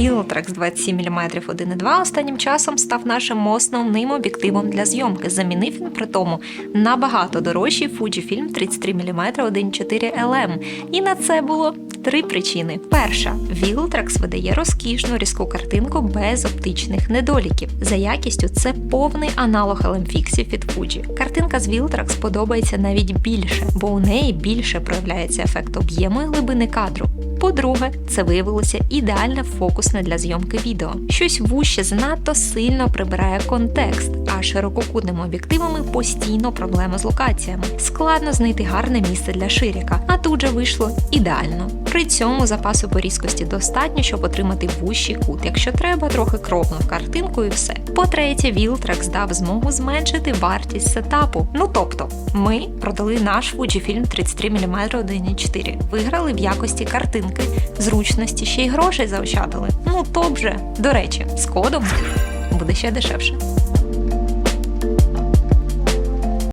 Viltrax 27 мм 1.2 останнім часом став нашим основним об'єктивом для зйомки. Замінив він при тому набагато дорожчий Fujifilm 33 мм 1.4 LM. І на це було три причини. Перша, Viltrax видає розкішну різку картинку без оптичних недоліків. За якістю це повний аналог LM-фіксів від Fuji. Картинка з Viltrax подобається навіть більше, бо у неї більше проявляється ефект об'єму і глибини кадру. По-друге, це виявилося ідеальне фокусне для зйомки відео. Щось вуще занадто сильно прибирає контекст, а ширококутними об'єктивами постійно проблеми з локаціями. Складно знайти гарне місце для ширіка, а тут же вийшло ідеально. При цьому запасу по різкості достатньо, щоб отримати вущий кут. Якщо треба, трохи кропнув картинку і все. По-третє, Viltrax дав змогу зменшити вартість сетапу. Ну тобто, ми продали наш Fujifilm 33 мм 1.4, виграли в якості картинки, зручності, ще й грошей заощадили. Ну то вже. До речі, з кодом буде ще дешевше.